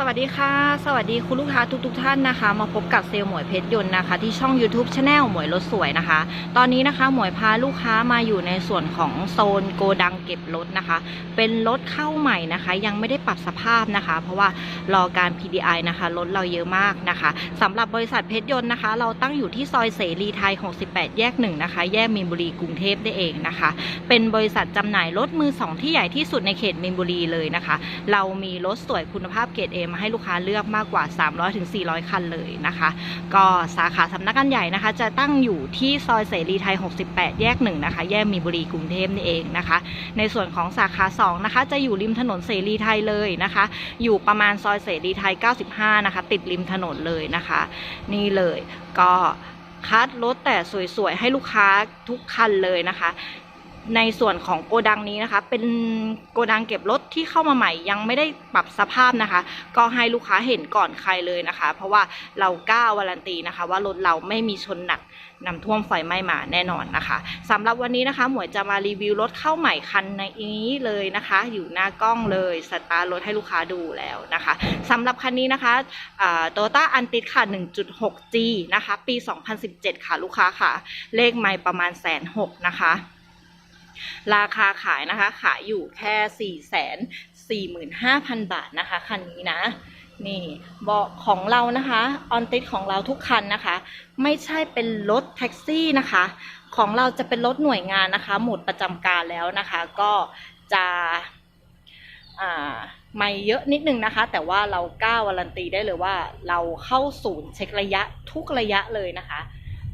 สวัสดีค่ะ สวัสดีคุณลูกค้าทุกๆทท่านนะคะ มาพบกับเซลล์หมวยเพชรยนต์นะคะ ที่ช่อง YouTube Channel หมวยรถสวยนะคะ ตอนนี้นะคะหมวยพาลูกค้ามาอยู่ในส่วนของโซนโกดังเก็บรถนะคะ เป็นรถเข้าใหม่นะคะ ยังไม่ได้ปรับสภาพนะคะ เพราะว่ารอการ PDI นะคะรถเราเยอะมากนะคะสำหรับบริษัทเพชรยนต์นะคะ เราตั้งอยู่ที่ซอยเสรีไทย 68 แยกหนึ่งนะคะแยกมีนบุรีกรุงเทพได้เองนะคะ เป็นบริษัทจำหน่ายรถมือสองที่ใหญ่ที่สุดในเขตมีนบุรีเลยนะคะ เรามีรถสวยคุณภาพเกรด A มาให้ลูกค้าเลือกมากกว่า 300-400 คันเลยนะคะ ก็สาขาสำนักงานใหญ่นะคะ จะตั้งอยู่ที่ซอยเสรีไทย 68 แยกหนึ่งนะคะ แยกมีบุรีกรุงเทพนี่เองนะคะ ในส่วนของสาขา 2 นะคะ จะอยู่ริมถนนเสรีไทยเลยนะคะ อยู่ประมาณซอยเสรีไทย 95 นะคะ ติดริมถนนเลยนะคะ นี่เลยก็คัดรถแต่สวยๆ ให้ลูกค้าทุกคันเลยนะคะ ในส่วนของโกดังนี้นะคะ เป็นโกดังเก็บรถที่เข้ามาใหม่ยังไม่ได้ปรับสภาพนะคะ ก็ให้ลูกค้าเห็นก่อนใครเลยนะคะ เพราะว่าเรากล้าวารันตีนะคะ ว่ารถเราไม่มีชนหนักนำท่วมไฟไหม้มาแน่นอนนะคะสำหรับวันนี้นะคะ หมวยจะมารีวิวรถเข้าใหม่คันในนี้เลยนะคะ อยู่หน้ากล้องเลยสตาร์รถให้ลูกค้าดูแล้วนะคะสำหรับคันนี้นะคะโตต้าอันติดค่ะ 1.6G นะคะ ปี 2017 ค่ะลูกค้าค่ะ เลขไม่ประมาณแสนหกนะคะ ราคาขายนะคะ ขายอยู่แค่สี่แสนสี่หมื่นห้าพันบาทนะคะ คันนี้นะ นี่เบาะของเรานะคะออนติดของเราทุกคันนะคะ ไม่ใช่เป็นรถแท็กซี่นะคะ ของเราจะเป็นรถหน่วยงานนะคะ หมดประจำการแล้วนะคะ ก็จะไม่เยอะนิดนึงนะคะ แต่ว่าเรากล้าวารันตีได้เลยว่า เราเข้าศูนย์เช็คระยะทุกระยะเลยนะคะ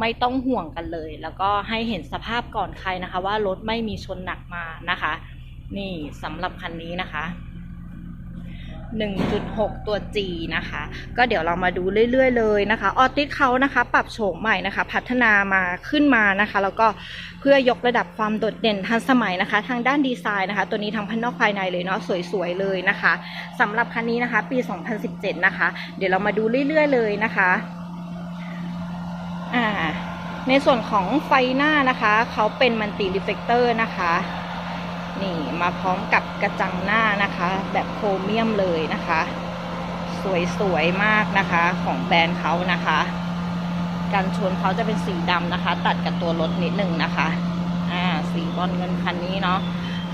ไม่ต้องห่วงกันเลย แล้วก็ให้เห็นสภาพก่อนใครนะคะ ว่ารถไม่มีชนหนักมานะคะ นี่สำหรับคันนี้นะคะ 1.6 ตัว G นะคะ ก็เดี๋ยวเรามาดูเรื่อยๆเลยนะคะ ออติสเขานะคะ ปรับโฉมใหม่นะคะ พัฒนามาขึ้นมานะคะ แล้วก็เพื่อยกระดับความโดดเด่นทันสมัยนะคะ ทางด้านดีไซน์นะคะ ตัวนี้ทั้งภายนอกภายในเลยเนาะสวยๆเลยนะคะสำหรับคันนี้นะคะ ปี 2017 นะคะ เดี๋ยวเรามาดูเรื่อยๆเลยนะคะ ในส่วนของไฟหน้านะคะเขาเป็นมันติรีเฟกเตอร์นะคะ นี่มาพร้อมกับกระจังหน้านะคะ แบบโครเมียมเลยนะคะ สวยๆมากนะคะของแบรนด์เขานะคะการชนเขาจะเป็นสีดำนะคะ ตัดกับตัวรถนิดหนึ่งนะคะอ่าสีบอลเงินคันนี้เนาะ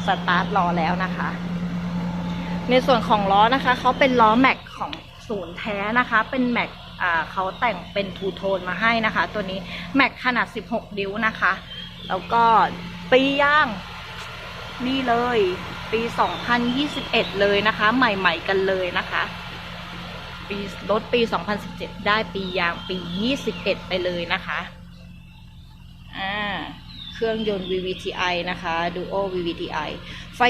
สตาร์ทรอแล้วนะคะ ในส่วนของล้อนะคะเขาเป็นล้อแม็กของศูนย์แท้นะคะ เป็นแม็ก เขาแต่งเป็นทูโทนมาให้นะคะ ตัวนี้แม็กขนาด 16 นิ้วนะคะ แล้วก็ปีย่าง นี่เลย ปี 2021 เลยนะคะ ใหม่ๆกันเลยนะคะปีรถปี 2017 ได้ปียางปี 21 ไปเลยนะคะอ่าเครื่องยนต์ VVTi นะคะ Duo VVTi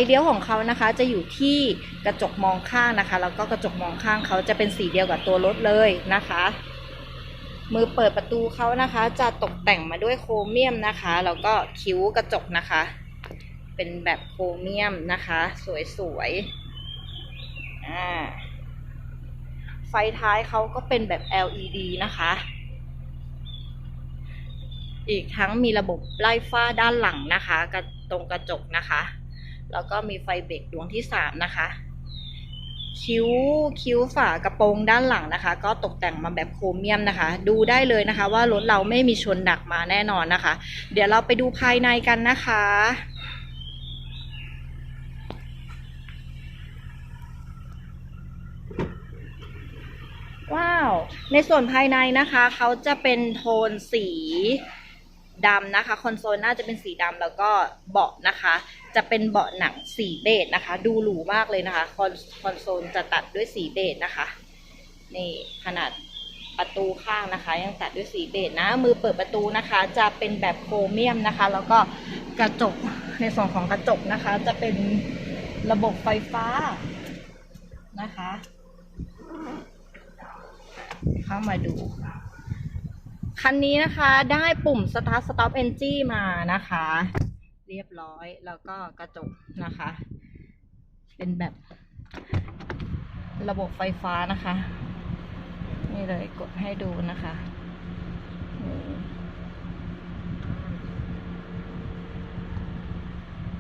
เลี้ยวของเขานะคะ จะอยู่ที่กระจกมองข้างนะคะ แล้วก็กระจกมองข้างเขาจะเป็นสีเดียวกับตัวรถเลยนะคะ มือเปิดประตูเขานะคะ จะตกแต่งมาด้วยโครเมียมนะคะ แล้วก็คิ้วกระจกนะคะ เป็นแบบโครเมียมนะคะ สวยๆอ่าไฟท้ายเขาก็เป็นแบบ LED นะคะ อีกทั้งมีระบบไล่ฟ้าด้านหลังนะคะกระตรงกระจกนะคะ แล้วก็มีไฟเบรกดวงที่สามนะคะ คิ้วคิ้วฝากระโปรงด้านหลังนะคะ ก็ตกแต่งมาแบบโครเมียมนะคะ ดูได้เลยนะคะ ว่ารถเราไม่มีชนดักมาแน่นอนนะคะ เดี๋ยวเราไปดูภายในกันนะคะว้าว ในส่วนภายในนะคะ เขาจะเป็นโทนสีดำนะคะ คอนโซลน่าจะเป็นสีดำแล้วก็เบาะนะคะ จะเป็นเบาะหนังสีเบจนะคะ ดูหรูมากเลยนะคะ คอนคอนโซลจะตัดด้วยสีเบจนะคะ นี่ขนาดประตูข้างนะคะ ยังตัดด้วยสีเบจนะ มือเปิดประตูนะคะ จะเป็นแบบโครเมียมนะคะ แล้วก็กระจกในส่วนของกระจกนะคะ จะเป็นระบบไฟฟ้านะคะ เข้ามาดูคันนี้นะคะได้ปุ่ม start stop engine มานะคะ เรียบร้อยแล้วก็กระจกนะคะ เป็นแบบระบบไฟฟ้านะคะ นี่เลยกดให้ดูนะคะ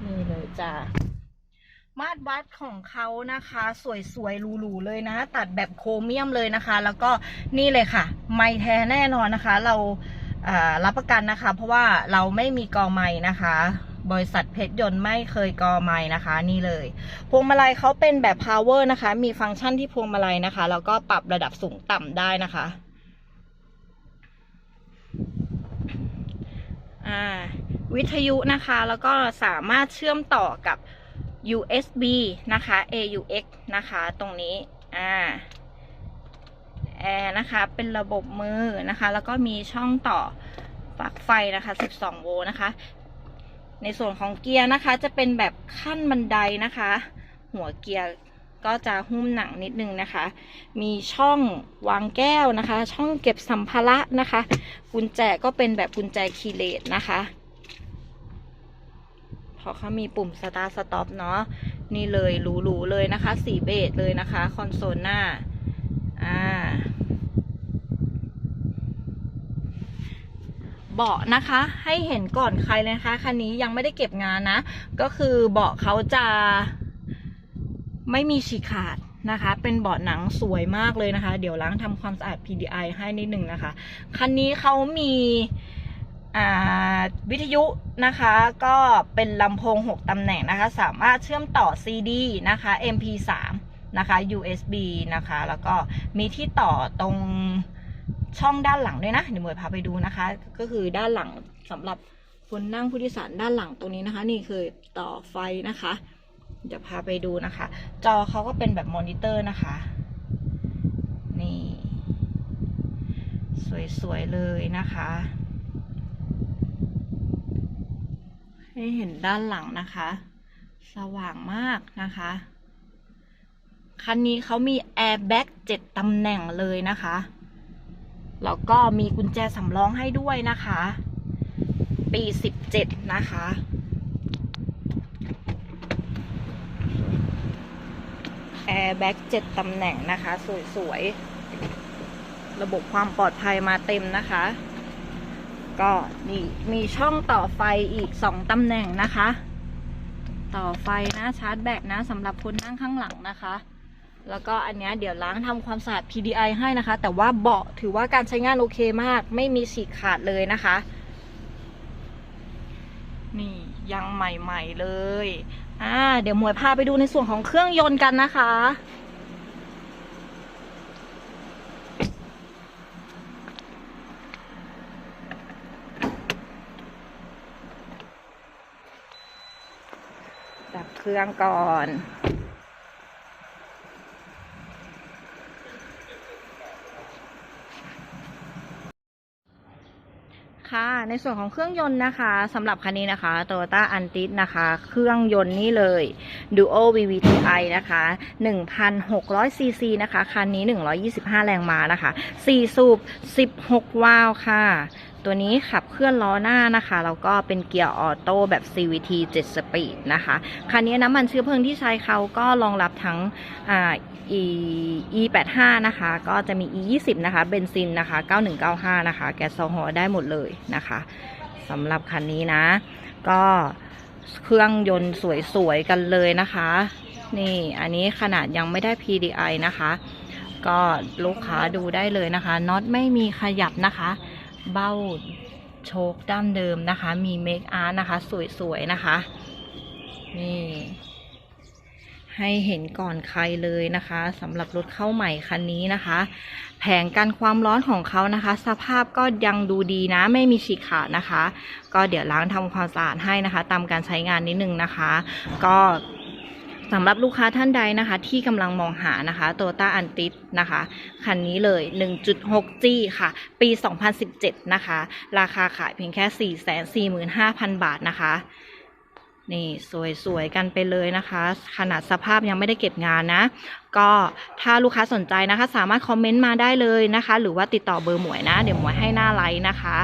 นี่เลยจ้ามาตรวัดของเขานะคะ สวยๆหรูๆเลยนะ ตัดแบบโครเมียมเลยนะคะ แล้วก็นี่เลยค่ะ ไม่แท้แน่นอนนะคะ เราอ่ารับประกันนะคะ เพราะว่าเราไม่มีกอไม้นะคะ บริษัทเพชรยนต์ไม่เคยกอไม้นะคะ นี่เลย พวงมาลัยเขาเป็นแบบ power นะคะ มีฟังก์ชันที่พวงมาลัยนะคะ แล้วก็ปรับระดับสูงต่ำได้นะคะอ่าวิทยุนะคะ แล้วก็สามารถเชื่อมต่อกับ USB นะคะ AUX นะคะ ตรงนี้ อ่า แอร์นะคะ เป็นระบบมือนะคะ แล้วก็มีช่องต่อปลั๊กไฟนะคะ 12 โวลต์นะคะ ในส่วนของเกียร์นะคะจะเป็นแบบขั้นบันไดนะคะ หัวเกียร์ก็จะหุ้มหนังนิดนึงนะคะ มีช่องวางแก้วนะคะ ช่องเก็บสัมภาระนะคะ กุญแจก็เป็นแบบกุญแจคีเลสนะคะเพราะเขามีปุ่ม start stop เนาะ นี่เลยหรูๆเลยนะคะ สีเบจเลยนะคะ คอนโซลหน้า อ่า เบาะนะคะ ให้เห็นก่อนใครเลยนะคะ คันนี้ยังไม่ได้เก็บงานนะ ก็คือเบาะเขาจะไม่มีฉีกขาดนะคะ เป็นเบาะหนังสวยมากเลยนะคะ เดี๋ยวล้างทำความสะอาด PDI ให้นิดหนึ่งนะคะ คันนี้เขามีวิทยุนะคะก็เป็นลำโพง 6 ตำแหน่งนะคะ สามารถเชื่อมต่อ CD นะคะ MP3 นะคะ USB นะคะ แล้วก็มีที่ต่อตรง ช่องด้านหลังด้วยนะเดี๋ยวหมวยพาไปดูนะคะ ก็คือด้านหลังสำหรับคนนั่งผู้โดยสารด้านหลังตรงนี้นะคะ นี่คือต่อไฟนะคะ เดี๋ยวพาไปดูนะคะ จอเขาก็เป็นแบบมอนิเตอร์นะคะ นี่ สวยๆเลยนะคะ ให้เห็นด้านหลังนะคะ สว่างมากนะคะคันนี้เขามีแอร์แบ็กเจ็ดตำแหน่งเลยนะคะ แล้วก็มีกุญแจสำรองให้ด้วยนะคะ ปีสิบเจ็ดนะคะ แอร์แบ็กเจ็ดตำแหน่งนะคะ สวยๆ ระบบความปลอดภัยมาเต็มนะคะ ก็นี่มีช่องต่อไฟอีกสองตำแหน่งนะคะ ต่อไฟนะชาร์จแบตนะสำหรับคนนั่งข้างหลังนะคะ แล้วก็อันเนี้ยเดี๋ยวล้างทำความสะอาด PDI ให้นะคะ แต่ว่าเบาะถือว่าการใช้งานโอเคมาก ไม่มีฉีกขาดเลยนะคะ นี่ยังใหม่ ๆ เลย อ่า เดี๋ยวหมวยพาไปดูในส่วนของเครื่องยนต์กันนะคะดับเครื่องก่อน ค่ะ ในส่วนของเครื่องยนต์นะคะสำหรับคันนี้นะคะ Toyota a n t i s นะคะ เครื่องยนต์นี่เลย Duo VVTi นะคะ1,600 cc นะคะ คันนี้ 125 แรงม้านะคะ 4 สูบ 16 วาล์วค่ะ ตัวนี้ขับเคลื่อนล้อหน้านะคะแล้วก็เป็นเกียร์ออโต้แบบ CVT 7 สปีดนะคะคันนี้น้ำมันเชื้อเพลิงที่ใช้เขาก็รองรับทั้งอ่า e e 8 5นะคะ ก็จะมี e 2 0นะคะเบนซินนะคะ 9195 นะคะ แก๊สโซฮอลได้หมดเลยนะคะสำหรับคันนี้นะ ก็เครื่องยนต์สวยๆกันเลยนะคะ นี่อันนี้ขนาดยังไม่ได้ PDI นะคะ ก็ลูกค้าดูได้เลยนะคะน็อตไม่มีขยับนะคะ เบ้าโชคด้ามเดิมนะคะ มีเมคอาร์ตนะคะ สวยๆนะคะ นี่ ให้เห็นก่อนใครเลยนะคะสำหรับรถเข้าใหม่คันนี้นะคะ แผงกันความร้อนของเขานะคะ สภาพก็ยังดูดีนะ ไม่มีฉีกขาดนะคะ ก็เดี๋ยวล้างทำความสะอาดให้นะคะ ตามการใช้งานนิดนึงนะคะ ก็ สำหรับลูกค้าท่านใดนะคะ ที่กำลังมองหานะคะโตต้าอันติสนะคะ คันนี้เลย 1.6G ค่ะ ปี 2017 นะคะ ราคาขายเพียงแค่ 445,000 บาทนะคะนี่สวยๆกันไปเลยนะคะ ขนาดสภาพยังไม่ได้เก็บงานนะ ก็ถ้าลูกค้าสนใจนะคะ สามารถคอมเมนต์มาได้เลยนะคะ หรือว่าติดต่อเบอร์หมวยนะ เดี๋ยวหมวยให้หน้าไลน์นะคะ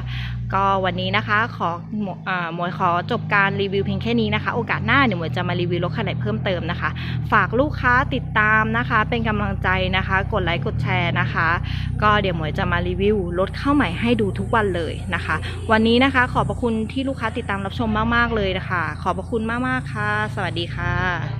ก็วันนี้นะคะขอหมวอ่าหมวยขอจบการรีวิวเพียงแค่นี้นะคะ โอกาสหน้าเดี๋ยวหมวยจะมารีวิวรถคันไหนเพิ่มเติมนะคะ ฝากลูกค้าติดตามนะคะ เป็นกำลังใจนะคะ กดไลค์กดแชร์นะคะ ก็เดี๋ยวหมวยจะมารีวิวรถเข้าใหม่ให้ดูทุกวันเลยนะคะ วันนี้นะคะขอบพระคุณที่ลูกค้าติดตามรับชมมากๆเลยนะคะ ขอบพระคุณมากๆค่ะ สวัสดีค่ะ